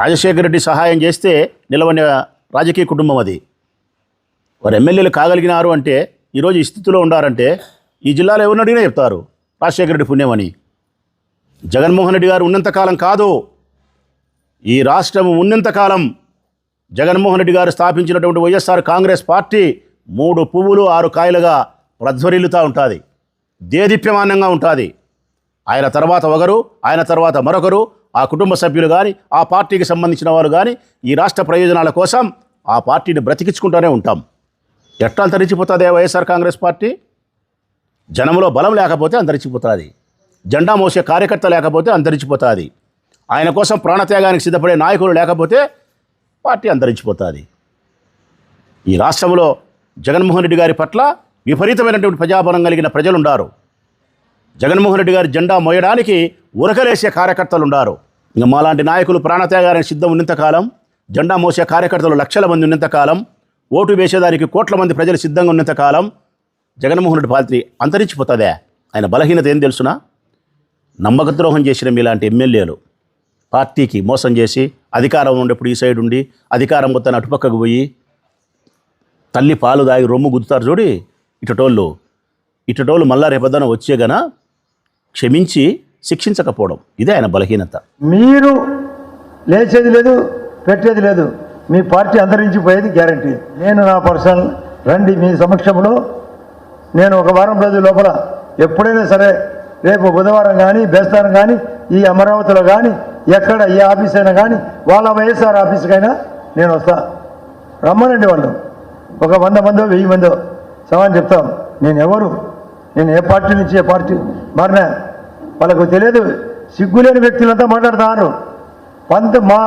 రాజశేఖర రెడ్డి సహాయం చేస్తే నిలవని రాజకీయ కుటుంబం అది. వారు ఎమ్మెల్యేలు కాగలిగినారు అంటే ఈరోజు ఈ స్థితిలో ఉండారంటే ఈ జిల్లాలో ఎవరిని అడిగినా చెప్తారు రాజశేఖర రెడ్డి పుణ్యమని. జగన్మోహన్ రెడ్డి గారు ఉన్నంతకాలం కాదు. ఈ రాష్ట్రం ఉన్నంతకాలం జగన్మోహన్ రెడ్డి గారు స్థాపించినటువంటి వైఎస్ఆర్ కాంగ్రెస్ పార్టీ మూడు పువ్వులు ఆరు కాయలుగా ప్రజ్వరిల్లుతూ ఉంటుంది. దేదీప్యమానంగా ఉంటుంది. ఆయన తర్వాత ఒకరు ఆయన తర్వాత మరొకరు ఆ కుటుంబ సభ్యులు కానీ ఆ పార్టీకి సంబంధించిన వారు కానీ ఈ రాష్ట్ర ప్రయోజనాల కోసం ఆ పార్టీని బ్రతికించుకుంటూనే ఉంటాం. ఎట్లా అంతరించిపోతుంది వైఎస్ఆర్ కాంగ్రెస్ పార్టీ? జనంలో బలం లేకపోతే అంతరించిపోతుంది జెండా మోసే కార్యకర్త లేకపోతే అంతరించిపోతుంది ఆయన కోసం ప్రాణత్యాగానికి సిద్ధపడే నాయకులు లేకపోతే పార్టీ అంతరించిపోతుంది ఈ రాష్ట్రంలో జగన్మోహన్ రెడ్డి గారి పట్ల విపరీతమైనటువంటి ప్రజాబలం కలిగిన ప్రజలు జగన్మోహన్ రెడ్డి గారి జెండా మోయడానికి ఉరకలేసే కార్యకర్తలు ఉండారు ఇంకా మాలాంటి నాయకులు ప్రాణత్యాగానికి సిద్ధం ఉన్నంతకాలం జెండా మోసే కార్యకర్తలు లక్షల మంది ఉన్నంతకాలం ఓటు వేసేదానికి కోట్ల మంది ప్రజలు సిద్ధంగా ఉన్నంతకాలం జగన్మోహన్ రెడ్డి పార్టీ అంతరించిపోతుందే? ఆయన బలహీనత ఏం తెలుసునా? నమ్మకద్రోహం చేసిన మీలాంటి ఎమ్మెల్యేలు పార్టీకి మోసం చేసి అధికారం ఉండేప్పుడు ఈ సైడ్ ఉండి అధికారం మొత్తాన్ని అటుపక్కకు పోయి తల్లి పాలు దాగి రొమ్ము గుద్దుతారు చూడి ఇటటోళ్ళు. ఇటటోళ్ళు మళ్ళా రేపొద్దున వచ్చే గన క్షమించి శిక్షించకపోవడం. ఇదే ఆయన బలహీనత. మీరు లేచేది లేదు పెట్టేది లేదు. మీ పార్టీ అంతరించిపోయేది గ్యారంటీ. నేను నా పర్సనల్ రండి మీ సమక్షంలో. నేను ఒక వారం రోజుల లోపల ఎప్పుడైనా సరే రేపు బుధవారం కానీ బేస్తారం కానీ ఈ అమరావతిలో కానీ ఎక్కడ ఏ ఆఫీస్ అయినా కానీ వాళ్ళ వైఎస్ఆర్ ఆఫీస్కైనా నేను వస్తా. రమ్మనండి వాళ్ళు. ఒక వంద మందో వెయ్యి మందో. సమాన్ చెప్తాం. నేను ఎవరు? నేను ఏ పార్టీ నుంచి ఏ పార్టీ? మారినా వాళ్ళకు తెలియదు. సిగ్గులేని వ్యక్తులంతా మాట్లాడుతున్నారు పంత మా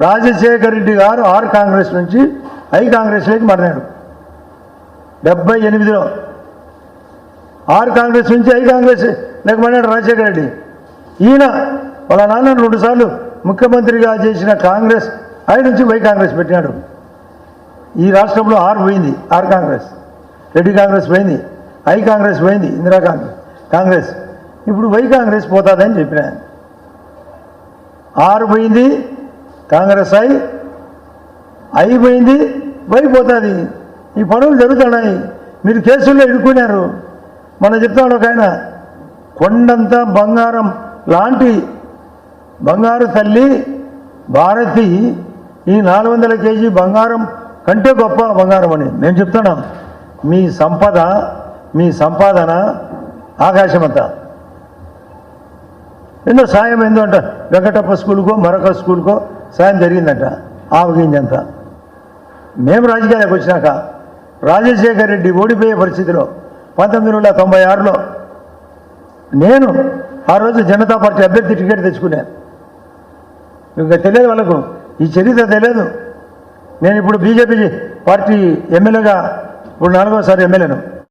రాజశేఖర రెడ్డి గారు ఆర్ కాంగ్రెస్ నుంచి ఐ కాంగ్రెస్లోకి మారినాడు. డెబ్బై ఎనిమిదిలో. ఆర్ కాంగ్రెస్ నుంచి ఐ కాంగ్రెస్ నాకు మారినాడు రాజశేఖర రెడ్డి. ఈయన వాళ్ళ నాన్న రెండుసార్లు ముఖ్యమంత్రిగా చేసిన కాంగ్రెస్ ఆయన నుంచి వై కాంగ్రెస్ పెట్టినాడు. ఈ రాష్ట్రంలో ఆరు పోయింది. ఆర్ కాంగ్రెస్. రెడ్డి కాంగ్రెస్ పోయింది. ఐ కాంగ్రెస్ పోయింది. ఇందిరా కాంగ్రెస్ కాంగ్రెస్. ఇప్పుడు వై కాంగ్రెస్ పోతుందని చెప్పిన. ఆరు పోయింది. కాంగ్రెస్ ఐ. ఐ పోయింది. వై పోతుంది. ఈ పనులు జరుగుతున్నాయి. మీరు కేసుల్లో ఇడుక్కున్నారు మనం చెప్తాడు ఒక ఆయన. కొండంత బంగారం లాంటి బంగారు తల్లి భారతి ఈ నాలుగు వందల కేజీ బంగారం కంటే గొప్ప బంగారం అని. మేము చెప్తున్నాం మీ సంపద మీ సంపాదన ఆకాశమంతా. ఎన్నో సాయం ఏందో అంట. వెంకటప్ప స్కూల్కో మరొక స్కూల్కో సాయం జరిగిందంట ఆవగింజంత మేము రాజకీయాలకు వచ్చినాక రాజశేఖర రెడ్డి ఓడిపోయే పరిస్థితిలో పంతొమ్మిది వందల తొంభై ఆరులో నేను ఆ రోజు జనతా పార్టీ అభ్యర్థి టికెట్ తెచ్చుకున్నాను ఇంకా తెలియదు వాళ్ళకు. ఈ చరిత్ర తెలియదు. నేను ఇప్పుడు బీజేపీ పార్టీ ఎమ్మెల్యేగా ఇప్పుడు నాలుగోసారి ఎమ్మెల్యేను.